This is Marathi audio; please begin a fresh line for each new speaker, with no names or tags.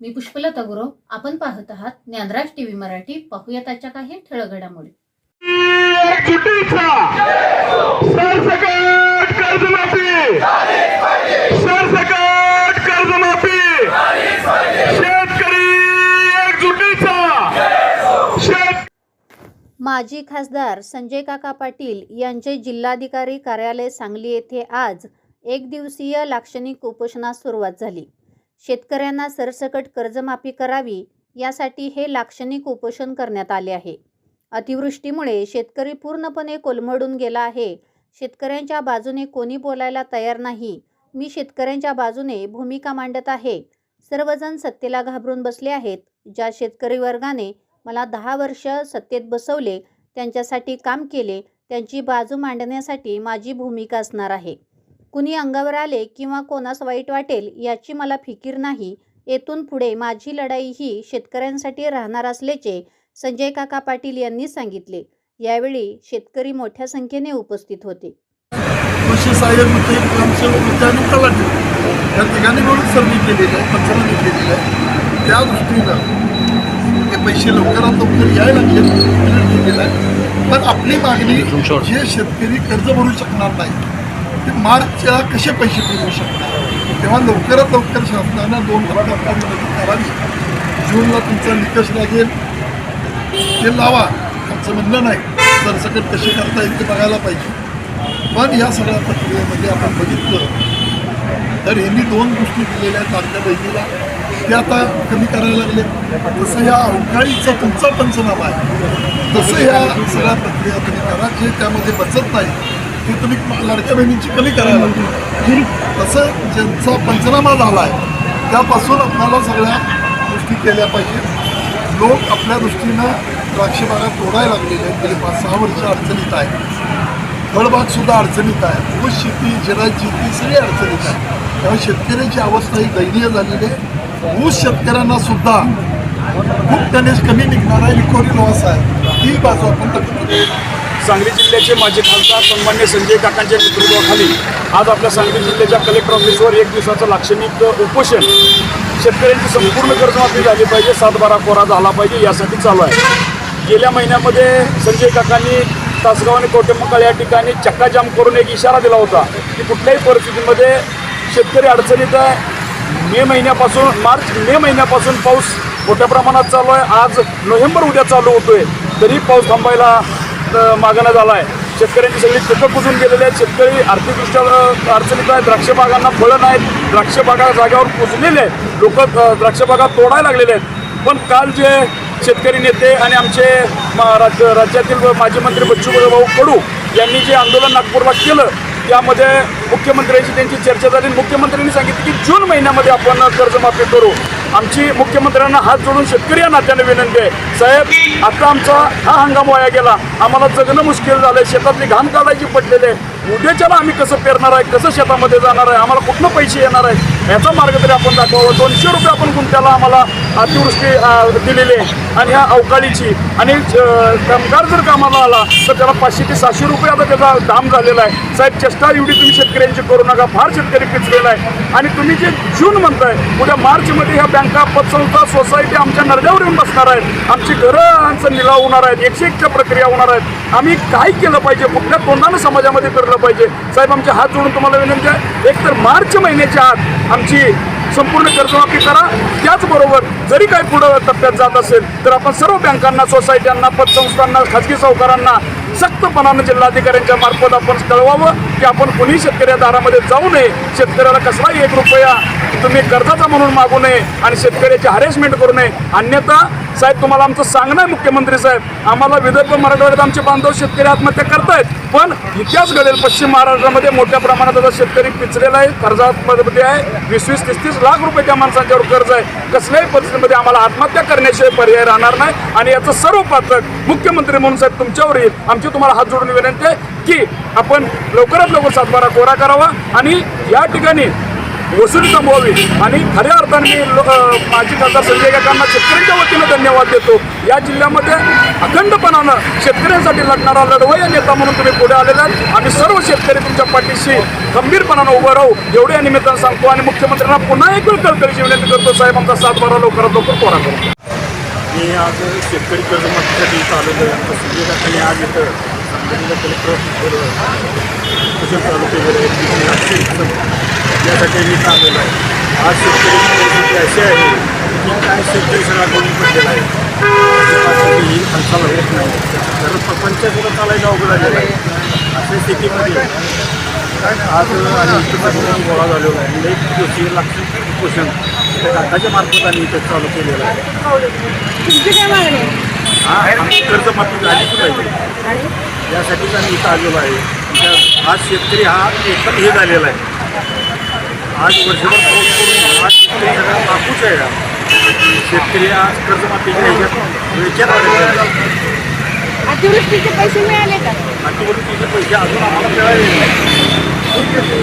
मी पुष्पलता गुरव. आपण पाहत आहात ज्ञानराज टीव्ही मराठी. पाहूया त्याच्या काही ठळक घडामोडी
माजी खासदार संजय काका पाटील यांचे जिल्हाधिकारी कार्यालय सांगली येथे आज एक दिवसीय लाक्षणिक उपोषणास सुरुवात झाली. शेतकऱ्यांना सरसकट कर्जमाफी करावी यासाठी हे लाक्षणिक उपोषण करण्यात आले आहे. अतिवृष्टीमुळे शेतकरी पूर्णपणे कोलमडून गेला आहे. शेतकऱ्यांच्या बाजूने कोणी बोलायला तयार नाही. मी शेतकऱ्यांच्या बाजूने भूमिका मांडत आहे. सर्वजण सत्तेला घाबरून बसले आहेत. ज्या शेतकरी वर्गाने मला दहा वर्ष सत्तेत बसवले त्यांच्यासाठी काम केले त्यांची बाजू मांडण्यासाठी माझी भूमिका असणार आहे. कुणी अंगावर आले किंवा कोणास वाईट वाटेल याची मला फिकीर नाही. येथून पुढे माझी लढाई ही शेतकऱ्यांसाठी राहणार असल्याचे संजय काका पाटील यांनी सांगितले. यावेळी शेतकरी मोठ्या संख्येने उपस्थित होते.
कृषी सहाय्यक होते आणि तलाठी या ठिकाणी मिळून सर्वे केलेली आहे पंचनामे केलेले आहे. त्या दृष्टीनं ते पैसे लवकरात लवकर यायला लागले पण आपली मागणी जे शेतकरी कर्ज भरू शकणार नाही ते मार्चच्या कसे पैसे फिरवू शकतात तेव्हा लवकरात लवकर शासनानं दोन हप्त्यात मदत करावी जूनला तुमचा निकष लागेल. ते लावा. आमचं म्हणणं नाही. सरसकट कसे करता येईल ते बघायला पाहिजे. पण या सगळ्या प्रक्रियेमध्ये आपण बघितलं तर यांनी दोन गोष्टी दिलेल्या आहेत आपल्या बहिणीला. ते आता कमी करायला लागले. तसं ह्या अवकाळीचा तुमचा पंचनामा आहे तसं ह्या सगळ्या प्रक्रिया तुम्ही करा जे त्यामध्ये बचत नाही. ते तुम्ही लाडक्या बहिणींची कमी करायला लागली तसं ज्यांचा पंचनामा झाला आहे त्यापासून आपल्याला सगळ्या गोष्टी केल्या पाहिजेत. लोक आपल्या दृष्टीनं द्राक्ष बागा तोडायला लागलेले आहेत. गेले पाच सहा वर्ष अडचणीत आहे फळबागसुद्धा अडचणीत आहे. ऊस शेती जिरायत शेती सगळी अडचणीत आहे. त्यामुळे शेतकऱ्याची अवस्था ही दयनीय झालेली आहे. ऊस शेतकऱ्यांना सुद्धा खूप टनेज कमी निघणार आहे. रिकव्हरी लॉस आहे. ही बाजू आपण बघतो
सांगली जिल्ह्याचे माजी खासदार सन्मान्य संजय काकांच्या नेतृत्वाखाली आज आपल्या सांगली जिल्ह्याच्या कलेक्टर ऑफिसवर एक दिवसाचं लाक्षणिक उपोषण. शेतकऱ्यांची संपूर्ण कर्जमाफी झाली पाहिजे सातबारा कोरा झाला पाहिजे यासाठी चालू आहे. गेल्या महिन्यामध्ये संजय काकांनी तासगाव आणि कोटेमकाळ या ठिकाणी चक्काजाम करून एक इशारा दिला होता की कुठल्याही परिस्थितीमध्ये शेतकरी अडचणीत आहे. मे महिन्यापासून मार्च मे महिन्यापासून पाऊस मोठ्या प्रमाणात चालू आहे. आज नोव्हेंबर उद्या चालू होतोय. तरी पाऊस थांबायला मागणं झाला आहे. शेतकऱ्यांची सगळी पिकं कुजून गेलेली आहेत. शेतकरी आर्थिकदृष्ट्या अडचणीत आहेत. द्राक्ष बागांना फळं नाहीत. द्राक्ष बागा कुजलेले आहेत. लोक द्राक्ष बागा तोडायला लागलेले आहेत. पण काल जे शेतकरी नेते आणि आमचे राज्य राज्यातील माजी मंत्री बच्चू भाऊ कडू यांनी जे आंदोलन नागपूरला केलं त्यामध्ये मुख्यमंत्र्यांची त्यांची चर्चा झाली. मुख्यमंत्र्यांनी सांगितलं की जून महिन्यामध्ये आपण कर्जमाफी करू. आमची मुख्यमंत्र्यांना हात जोडून शेतकरी या नात्याने विनंती आहे. साहेब आता आमचा हा हंगाम वाया गेला. आम्हाला जगणं मुश्किल झालं शेतातली घाण काढायची पडलेली आहे. उद्याच्याला आम्ही कसं पेरणार आहे कसं शेतामध्ये जाणार आहे आम्हाला कुठनं पैसे येणार आहे याचा मार्ग तरी आपण दाखवावा. दोनशे रुपये आपण गुंठ्याला आम्हाला अतिवृष्टी दिलेली आहे. आणि ह्या अवकाळीची आणि कामगार जर कामाला आला तर त्याला पाचशे ते सहाशे रुपये आता त्याचा दाम झालेला आहे. साहेब चेष्टा एवढी तुम्ही शेतकऱ्यांची करू नका. फार शेतकरी पिचलेला आहे. आणि तुम्ही जे जून म्हणताय उद्या मार्चमध्ये ह्या बँका पतसंस्था सोसायटी आमच्या नरड्यावर येऊन बसणार आहेत. आमची घरांचं निलाव होणार आहेत. एकशे एकच्या प्रक्रिया होणार आहेत. आम्ही काय केलं पाहिजे? कुठल्या तोंडानं समाजामध्ये फिरलं पाहिजे. साहेब आमचे हात जोडून तुम्हाला विनंती आहे एकतर मार्च महिन्याच्या आत आमची संपूर्ण कर्जमाफी करा. त्याचबरोबर जरी काही पुढं टप्प्यात जात असेल तर आपण सर्व बँकांना सोसायट्यांना पतसंस्थांना खाजगी सावकारांना सक्तपणानं जिल्हाधिकाऱ्यांच्या मार्फत आपण कळवावं. की आपण कुणी शेतकऱ्या दारामध्ये जाऊ नये. शेतकऱ्याला कसलाही एक रुपया तुम्ही कर्जाचा म्हणून मागू नये आणि शेतकऱ्याची हॅरेसमेंट करू नये. अन्यथा साहेब तुम्हाला आमचं सांगणं आहे मुख्यमंत्री साहेब. आम्हाला विदर्भ मराठवाड्यात आमचे बांधव शेतकरी आत्महत्या करतायत. पण इतिहास घडेल पश्चिम महाराष्ट्रामध्ये मोठ्या प्रमाणात आता शेतकरी पिचलेला आहे कर्जामध्ये आहे. वीस वीस तीस तीस लाख रुपये त्या माणसांच्यावर कर्ज आहे. कसल्याही परिस्थितीमध्ये आम्हाला आत्महत्या करण्याशिवाय पर्याय राहणार नाही. आणि याचं सर्व पात्र मुख्यमंत्री म्हणून साहेब तुमच्यावर येईल. आमची तुम्हाला हात जोडून विनंती आहे की आपण लवकरात लवकर सातबारा कोरा करावा आणि या ठिकाणी वसुली थांबवावी आणि खऱ्या अर्थाने मी माजी खासदार संजय काकांना शेतकऱ्यांच्या वतीनं धन्यवाद देतो. या जिल्ह्यामध्ये अखंडपणानं शेतकऱ्यांसाठी लढणारा लढवय्या नेता म्हणून तुम्ही पुढे आलेला आहात. आम्ही सर्व शेतकरी तुमच्या पाठीशी खंबीरपणानं उभं राहू. एवढे या निमित्तानं सांगतो आणि मुख्यमंत्र्यांना पुन्हा एक वेळ कळकळीची विनंती करतो साहेब आमचा सातबारा लवकरात लवकर कोरा करतो
मी आज शेतकरी कर्जमाफीसाठी इथं आलेलो आहे. काकांनी आज इथं सांगलीला कलेक्टर ऑफिसवर चालू यासाठी मी इथं आलेलो आहे आज शेतकरी परिस्थिती अशी आहे की काय शेतकरी सगळा करून पडलेला आहे ही हालचाल होत नाही कारण प्रपंच सुद्धा चालायला अवघड आलेला आहे अशा स्थितीमध्ये आज आणि गोळा झालेला आहे म्हणजे एक दिवशी लाक्षणिक उपोषण त्या काकाच्या मार्फत आम्ही इथं चालू केलेलं आहे? आमची कर्जमाफी झालीच पाहिजे. यासाठीच आम्ही इथं आलेलो आहे. आज शेतकरी हा एकदम हे झालेला आहे. आज वर्षभर पाऊस पडून आज शेतकरी सगळा कापूस आहे. हा. शेतकरी आज कर्जमाफीच्या ह्याच्यात विचार
अतिवृष्टीचे पैसे मिळाले का?
अतिवृष्टीचे पैसे अजून आम्हाला मिळाले नाही.